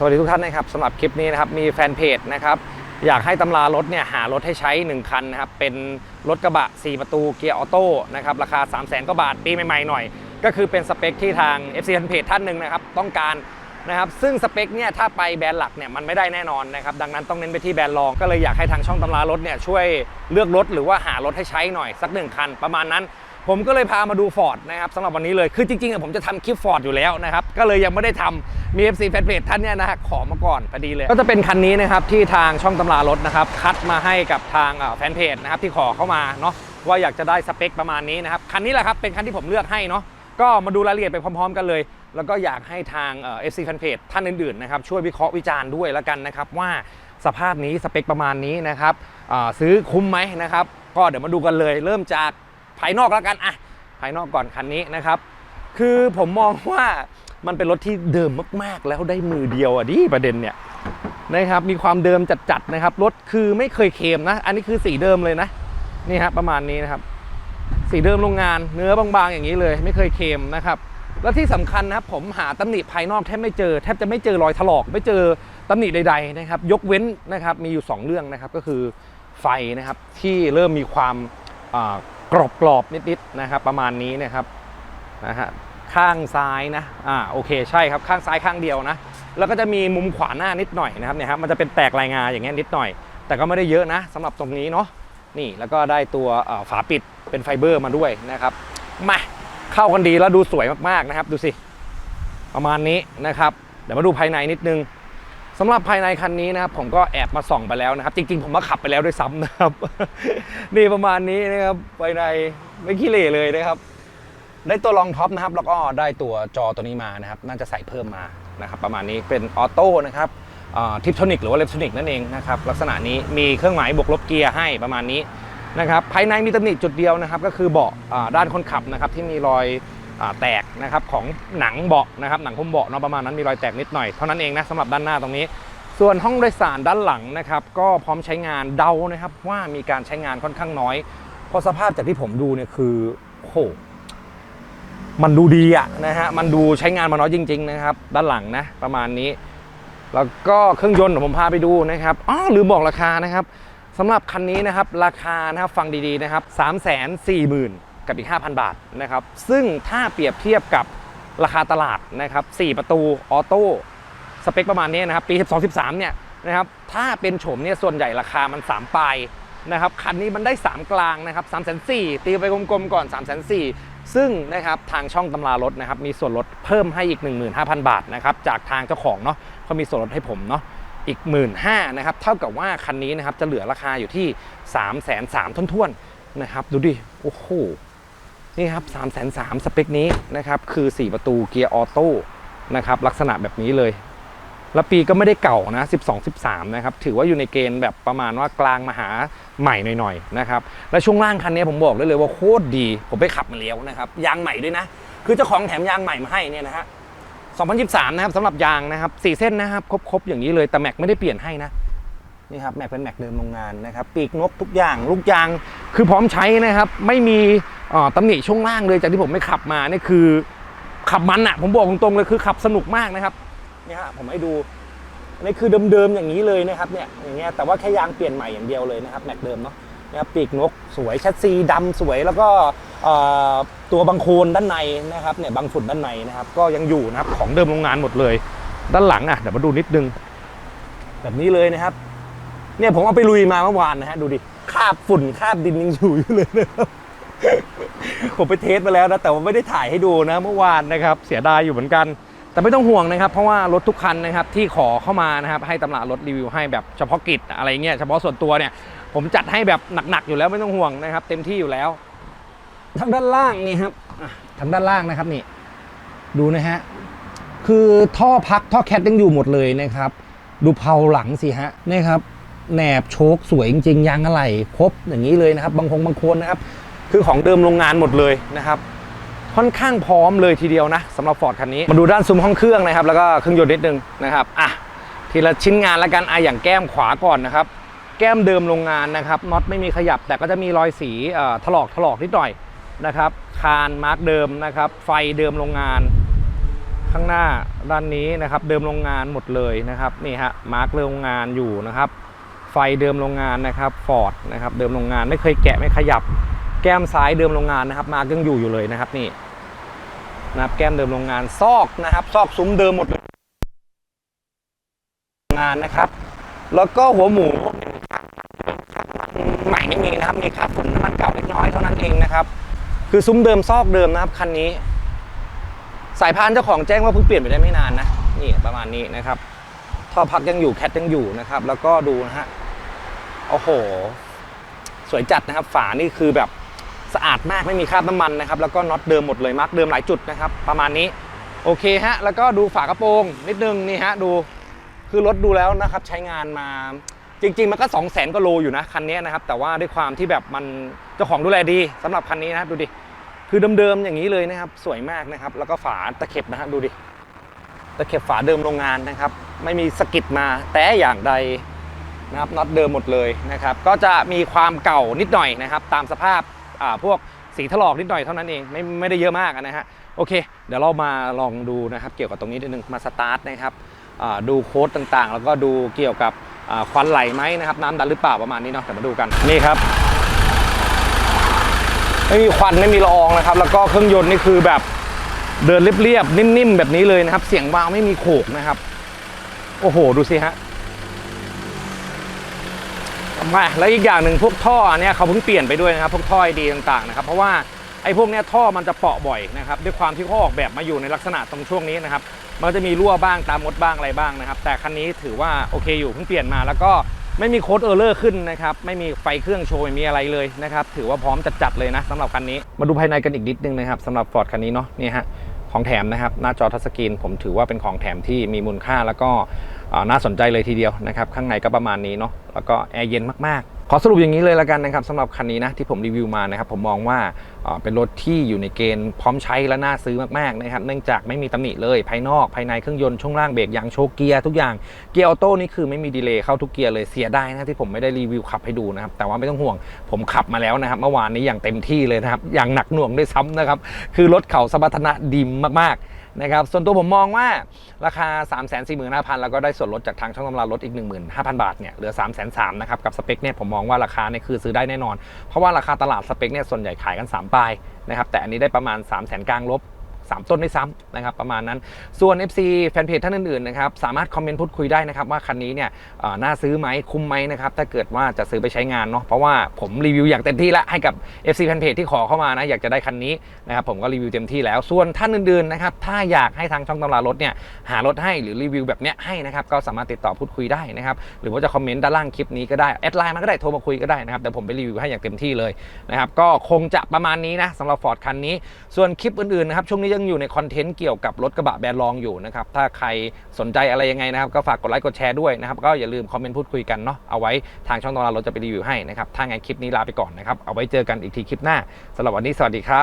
สวัสดีทุกท่านนะครับสำหรับคลิปนี้นะครับมีแฟนเพจนะครับอยากให้ตำรารถเนี่ยหารถให้ใช้ 1 คันนะครับเป็นรถกระบะ 4 ประตูเกียร์ออโต้นะครับราคา 3 0 0 0 0 0กว่าบาทปีใหม่ๆหน่อย ก็คือเป็นสเปคที่ทาง FC แฟนเพจท่านหนึ่งนะครับต้องการนะครับซึ่งสเปคเนี่ยถ้าไปแบรนด์หลักเนี่ยมันไม่ได้แน่นอนนะครับดังนั้นต้องเน้นไปที่แบรนด์รองก็เลยอยากให้ทางช่องตำรารถเนี่ยช่วยเลือกรถหรือว่าหารถให้ใช้หน่อยสักหนึ่งคันประมาณนั้น ผมก็เลยพามาดู Ford นะครับสำหรับวันนี้เลยคือจริงๆผมจะทำคลิป Ford อยู่แล้วนะครับก็เลยยังไม่ได้ทำมี FC แฟนเพจท่านเนี่ยนะฮะขอมาก่อนพอดีเลย ก็จะเป็นคันนี้นะครับที่ทางช่องตำรารถนะครับคัดมาให้กับทางแฟนเพจนะครับที่ขอเข้ามาเนาะว่าอยากจะได้สเปคประมาณนี้นะครับคันนี้แหละครับเป็นคันที่ผมเลือกให้เนาะก็มาดูรายละเอียดไปพร้อมๆ กันเลย แล้วก็อยากให้ทางเอฟซีแฟนเพจท่านอื่นๆนะครับช่วยวิเคราะห์วิจารณ์ด้วยแล้วกันนะครับว่าสภาพนี้สเปคประมาณนี้นะครับซื้อคุ้มไหมนะครับก็เดี๋ยวมาดูกันเลย เริ่มจาก ภายนอกแล้วกันอะภายนอกก่อนคันนี้นะครับ คือผมมองว่ามันเป็นรถที่เดิมมากๆ แล้วได้มือเดียวอะดิประเด็นเนี่ยนะครับมีความเดิมจัดๆนะครับรถคือไม่เคยเคมนะ อันนี้คือสีเดิมเลยนะนี่ฮะประมาณนี้นะครับ สีเดิมโรงงานเนื้อบางๆอย่างนี้เลย ไม่เคยเคมนะครับแล้วที่สำคัญนะครับผมหาตำหนิภายนอกแทบไม่เจอแทบจะไม่เจอรอยถลอก ไม่เจอตำหนิใดๆนะครับ ยกเว้นนะครับมีอยู่ 2 เรื่องนะครับก็คือไฟนะครับที่เริ่มมีความ กรอบกรอบๆนิดๆนะครับประมาณนี้นะครับนะฮะข้างซ้ายนะอ่าโอเคใช่ครับข้างซ้ายข้างเดียวนะแล้วก็จะมีมุมขวาหน้านิดหน่อยนะครับเนี่ยครับมันจะเป็นแตกลายงาอย่างเงี้ยนิดหน่อย แต่ก็ไม่ได้เยอะนะสำหรับตรงนี้เนาะนี่แล้วก็ได้ตัวฝาปิดเป็นไฟเบอร์มาด้วยนะครับมาเข้ากันดีแล้วดูสวยมากๆนะครับ ดูสิประมาณนี้นะครับเดี๋ยวมาดูภายในนิดนึง สำหรับภายในคันนี้นะครับผมก็แอบมาส่องไปแล้วนะครับ จริงๆ ผมมาขับไปแล้วด้วยซ้ำนะครับ นี่ประมาณนี้นะครับภายในไม่ขี้เหร่เลยนะครับ ได้ตัวรองท็อปนะครับ แล้วก็ได้ตัวจอตัวนี้มานะครับ น่าจะใส่เพิ่มมานะครับ ประมาณนี้เป็นออโต้นะครับทิปโทนิกหรือว่าเลปโทนิกนั่นเองนะครับลักษณะนี้มีเครื่องหมายบวกลบเกียร์ให้ประมาณนี้นะครับภายในมีตำหนิจุดเดียวนะครับ ก็คือเบาะอ่าด้านคนขับนะครับที่มีรอย แตกนะครับของหนังเบาะนะครับหนังหุ้มเบาะเนาะประมาณนั้นมีรอยแตกนิดหน่อยเท่านั้นเองนะสำหรับด้านหน้าตรงนี้ ส่วนห้องโดยสารด้านหลังนะครับก็พร้อมใช้งานเดานะครับว่ามีการใช้งานค่อนข้างน้อยเพราะสภาพจากที่ผมดูเนี่ยคือโอ้โหมันดูดีอะนะฮะมันดูใช้งานมาน้อยจริง ๆ นะครับ ด้านหลังนะประมาณนี้ แล้วก็เครื่องยนต์ผมพาไปดูนะครับอ๋อลืมบอกราคานะครับสำหรับคันนี้นะครับราคานะครับฟังดีๆนะครับ 3 4 0 0 0 0 กับอีก 5,000 บาทนะครับซึ่งถ้าเปรียบเทียบกับราคาตลาดนะครับ4ประตูออโต้สเปคประมาณนี้นะครับปี 12 13 เนี่ยนะครับถ้าเป็นโฉมเนี่ยส่วนใหญ่ราคามัน 3 ปลายนะครับคันนี้มันได้ 3 กลางนะครับ3 4 0 0 0ตีไปกลมๆก่อน 3 4 0 0 0ซึ่งนะครับทางช่องตำรารถนะครับมีส่วนลดเพิ่มให้อีก 15,000 บาทนะครับจากทางเจ้าของเนาะเขามีส่วนลดให้ผมเนาะอีก 1 5ื่นนะครับเท่ากับว่าคันนี้นะครับจะเหลือราคาอยู่ที่ 3 3 0 0 0ท้วนๆนะครับดูดิโอ้โห นี่ครับ3 3 0 0 0สเปคนี้นะครับคือ 4 ประตูเกียร์ออโต้นะครับลักษณะแบบนี้เลย แล้วปีก็ไม่ได้เก่านะ 12 13 นะครับ ถือว่าอยู่ในเกณฑ์แบบประมาณว่ากลางมาหาใหม่หน่อยๆนะครับและช่วงล่างคันนี้ผมบอกได้เลยว่าโคตรดี ผมไปขับมาแล้วนะครับยางใหม่ด้วยนะ คือเจ้าของแถมยางใหม่มาให้เนี่ยนะฮะ2023 นะครับสำหรับยางนะครับ4เส้นนะครับครบๆอย่างนี้เลยแต่แม็กไม่ได้เปลี่ยนให้นะ นี่ครับแม็กเป็นแม็กเดิมโรงงานนะครับปีกนกทุกอย่างลูกยางคือพร้อมใช้นะครับ ไม่มีเอ่อตำหนิช่วงล่างเลยจากที่ผมไม่ขับมานี่คือขับมันอะผมบอกตรงๆเลยคือขับสนุกมากนะครับนี่ฮะผมให้ดูนี่คือเดิมๆอย่างนี้เลยนะครับเนี่ยอย่างเงี้ยแต่ว่าแค่ยางเปลี่ยนใหม่อย่างเดียวเลยนะครับแม็กเดิมเนาะนะครับปีกนกสวยชัดซีดำสวยแล้วก็ตัวบังโคลนด้านในนะครับเนี่ยบังฝุ่นด้านในนะครับก็ยังอยู่นะครับของเดิมโรงงานหมดเลย ด้านหลังอะเดี๋ยวมาดูนิดนึง แบบนี้เลยนะครับ เนี่ยผมเอาไปลุยมาเมื่อวานนะฮะดูดิคาบฝุ่นคาบดินยังอยู่อยู่เลยนะครับผมไปเทสมาแล้วนะแต่ว่าไม่ได้ถ่ายให้ดูนะเมื่อวานนะครับเสียดายอยู่เหมือนกัน แต่ไม่ต้องห่วงนะครับ เพราะว่ารถทุกคันนะครับที่ขอเข้ามานะครับให้ตำรารถรีวิวให้แบบเฉพาะกิจอะไรเงี้ยเฉพาะส่วนตัวเนี่ย ผมจัดให้แบบหนักๆอยู่แล้วไม่ต้องห่วงนะครับ เต็มที่อยู่แล้ว ทางด้านล่างนี่ครับทางด้านล่างนะครับนี่ ดูนะฮะคือท่อพักท่อแคทยังอยู่หมดเลยนะครับ ดูเพลาหลังสิฮะนี่ครับ แหนบโชคสวยจริงๆยางอะไหล่ครบอย่างนี้เลยนะครับ บางคงบางคนนะครับ คือของเดิมโรงงานหมดเลยนะครับค่อนข้างพร้อมเลยทีเดียวนะสำหรับฟอร์ดคันนี้มาดูด้านซุ้มห้องเครื่องนะครับ แล้วก็เครื่องยนต์นิดนึงนะครับอะทีละชิ้นงานล้วกันอะอย่างแก้มขวาก่อนนะครับ แก้มเดิมโรงงานนะครับน็อตไม่มีขยับแต่ก็จะมีรอยสีเอ่อถลอกถลอกนิดหน่อยนะครับ คานมาร์กเดิมนะครับ ไฟเดิมโรงงาน ข้างหน้าด้านนี้นะครับ เดิมโรงงานหมดเลยนะครับนี่ฮะมาร์กโรงงานอยู่นะครับ ฟเดิมโรงงานนะครับฟอร์ดนะครับเดิมโรงงานไม่เคยแกะไม่ขยับ แก้มซ้ายเดิมโรงงานนะครับมาร์กยังอยู่อยู่เลยนะครับนี่นะครับแก้มเดิมโรงงานซอกนะครับ ซอกซุ้มเดิมหมดเลยงานนะครับ แล้วก็หัวหมูใหม่ไม่มีนะครับมีครับฝุ่นน้ำมันเก่าเล็กน้อยเท่านั้นเองนะครับ คือซุ้มเดิมซอกเดิมนะครับคันนี้ สายพานเจ้าของแจ้งว่าเพิ่งเปลี่ยนไปได้ไม่นานนะนี่ประมาณนี้นะครับท่อพักยังอยู่แคทยังอยู่นะครับ แล้วก็ดูนะฮะ โอ้โห สวยจัดนะครับ ฝานี่คือแบบสะอาดมากไม่มีคราบน้ำมันนะครับ แล้วก็น็อตเดิมหมดเลยมาร์กเดิมหลายจุดนะครับ ประมาณนี้โอเคฮะ แล้วก็ดูฝากระโปรงนิดนึงนี่ฮะดูคือรถดูแล้วนะครับ ใช้งานมาจริง ๆ มันก็2 0 0 0 0 0กว่าโลอยู่นะคันนี้นะครับ แต่ว่าด้วยความที่แบบมันเจ้าของดูแลดีสำหรับคันนี้นะครับดูดิคือเดิมๆอย่างนี้เลยนะครับ สวยมากนะครับ แล้วก็ฝาตะเข็บนะฮะดูดิตะเข็บฝาเดิมโรงงานนะครับ ไม่มีสกิดมาแต่อย่างใด นะครับน็อตเดิมหมดเลยนะครับ ก็จะมีความเก่านิดหน่อยนะครับ ตามสภาพาพวกสีถลอกนิดหน่อยเท่านั้นเองไม่ไม่ได้เยอะมากนะฮะโอเค เดี๋ยวเรามาลองดูนะครับ เกี่ยวกับตรงนี้นิดนึงมาสตาร์ทนะครับดูโค้ดต่างๆ แล้วก็ดูเกี่ยวกับควันไหลไหมนะครับน้ำดันหรือเปล่าประมาณนี้เนาะเดี๋ยวมาดูกันนี่ครับ ไม่มีควันไม่มีละอองนะครับ แล้วก็เครื่องยนต์นี่คือแบบเดินเรียบๆนิ่มๆแบบนี้เลยนะครับ เสียงวาวไม่มีโขกนะครับ โอ้โห ดูสิฮะ มาแล้วอีกอย่างหนึ่งพวกท่อเนี่ยเขาเพิ่งเปลี่ยนไปด้วยนะครับพวกท่อไอดีต่างๆนะครับเพราะว่าไอ้พวกเนี้ยท่อมันจะเปาะบ่อยนะครับด้วยความที่เขาออกแบบมาอยู่ในลักษณะตรงช่วงนี้นะครับมันจะมีรั่วบ้างตามมดบ้างอะไรบ้างนะครับ แต่คันนี้ถือว่าโอเคอยู่เพิ่งเปลี่ยนมา แล้วก็ไม่มีโค้ดเออร์เลอร์ขึ้นนะครับไม่มีไฟเครื่องโชว์ไม่มีอะไรเลยนะครับถือว่าพร้อมจัดๆเลยนะสำหรับคันนี้มาดูภายในกันอีกนิดนึงนะครับสำหรับ Ford คันนี้เนาะนี่ฮะของแถมนะครับหน้าจอทัชสกรีนผมถือว่าเป็นของแถมที่มีมูลค่าแล้วก็ น่าสนใจเลยทีเดียวนะครับข้างในก็ประมาณนี้เนาะแล้วก็แอร์เย็นมากๆ ขอสรุปอย่างนี้เลยละกันนะครับสำหรับคันนี้นะที่ผมรีวิวมานะครับผมมองว่าเป็นรถที่อยู่ในเกณฑ์พร้อมใช้และน่าซื้อมากๆนะครับเนื่องจากไม่มีตำหนิเลยภายนอกภายในเครื่องยนต์ช่วงล่างเบรกยางโชว์เกียร์ทุกอย่างเกียร์ออโต้นี่คือไม่มีดีเลย์เข้าทุกเกียร์เลยเสียได้นะที่ผมไม่ได้รีวิวขับให้ดูนะครับแต่ว่าไม่ต้องห่วงผมขับมาแล้วนะครับเมื่อวานนี้อย่างเต็มที่เลยนะครับอย่างหนักหน่วงด้วยซ้ำนะครับคือรถเขาสมรรถนะดีมากๆ นะครับส่วนตัวผมมองว่าราคา 3 4 5 0 0 0แล้วก็ได้ส่วนลดจากทางช่องกำลังลดอีก 15,000 บาทเนี่ยเหลือ 3 3 0 0 0นะครับกับสเปคเนี่ยผมมองว่าราคาเนี่ยคือซื้อได้แน่นอน เพราะว่าราคาตลาดสเปคเนี่ยส่วนใหญ่ขายกัน 3 ปลายนะครับแต่อันนี้ได้ประมาณ 3 0 0 0 0 0กลางลบ 3 ต้นด้วยซ้ำนะครับประมาณนั้น ส่วน FC แฟนเพจท่านอื่นๆนะครับสามารถคอมเมนต์พูดคุยได้นะครับว่าคันนี้เนี่ยน่าซื้อไหมคุ้มไหมนะครับถ้าเกิดว่าจะซื้อไปใช้งานเนาะเพราะว่าผมรีวิวอย่างเต็มที่ล้วให้กับ FC แฟนเพจที่ขอเข้ามานะอยากจะได้คันนี้นะครับผมก็รีวิวเต็มที่แล้ว ส่วนท่านอื่นๆนะครับถ้าอยากให้ทางช่องตำรารถเนี่ยหารถให้หรือรีวิวแบบเนี้ยให้นะครับก็สามารถติดต่อพูดคุยได้นะครับหรือว่าจะคอมเมนต์ด้านล่างคลิปนี้ก็ได้แอดไลน์มาก็ได้โทรมาคุยก็ได้นะครับเดี๋ยวผมไปรีวิวให้อย่างเต็มที่เลยนะครับก็คงจะประมาณนี้นะสำหรับฟอร์ดคันนี้ ส่วนคลิปอื่นๆนะครับช่วงนี้ยังอยู่ในคอนเทนต์เกี่ยวกับรถกระบะแบรนด์รองอยู่นะครับถ้าใครสนใจอะไรยังไงนะครับก็ฝากกดไลค์กดแชร์ด้วยนะครับก็อย่าลืมคอมเมนต์พูดคุยกันเนาะเอาไว้ทางช่องตอนเราจะไปรีวิวให้นะครับถ้าไงคลิปนี้ลาไปก่อนนะครับเอาไว้เจอกันอีกทีคลิปหน้าสำหรับวันนี้สวัสดีครับ